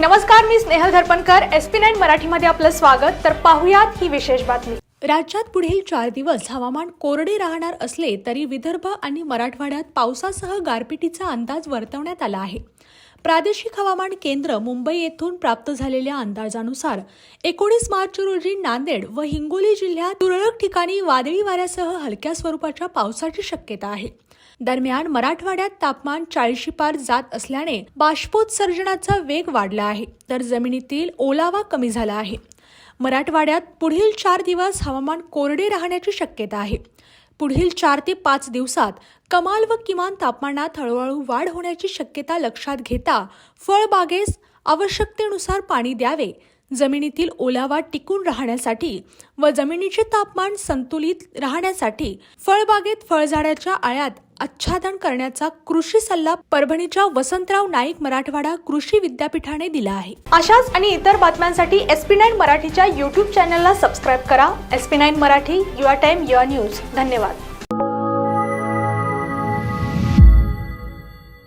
नमस्कार मी Snehal Dharpankar. S P nine मराठीमध्ये आपलं स्वागत. तर पाहुयात ही विशेष बातमी. राज्यात पुढील चार दिवस हवामान कोरडे राहणार असले तरी विदर्भ आणि मराठवाड्यात पावसासह गारपिटीचा अंदाज वर्तवण्यात आला आहे. प्रादेशिक हवामान केंद्र मुंबई येथून प्राप्त झालेल्या अंदाजानुसार एकोणीस मार्च रोजी नांदेड व हिंगोली जिल्ह्यात तुरळक ठिकाणी वादळी वाऱ्यासह हलक्या स्वरूपाच्या पावसाची शक्यता आहे. दरम्यान मराठवाड्यात तापमान चाळीशी पार जात असल्याने बाष्पोत्सर्जनाचा वेग वाढला आहे. तर जमिनीतील ओलावा कमी झाला आहे. मराठवाड्यात पुढील चार दिवस हवामान कोरडे राहण्याची शक्यता आहे. पुढील चार ते पाच दिवसात कमाल व किमान तापमानात हळूहळू वाढ होण्याची शक्यता लक्षात घेता फळबागेस आवश्यकतेनुसार पाणी द्यावे. जमिनीतील ओलावा टिकून राहण्यासाठी व जमिनीचे तापमान संतुलित राहण्यासाठी फळबागेत फळझाडाच्या आळ्यात आच्छादन करण्याचा कृषी सल्ला परभणीच्या वसंतराव नाईक मराठवाडा कृषी विद्यापीठाने दिला आहे. अशाच आणि इतर बातम्यांसाठी एस पी नाईन मराठीच्या युट्यूब चॅनलला सबस्क्राईब करा. S P nine Marathi your time your news धन्यवाद.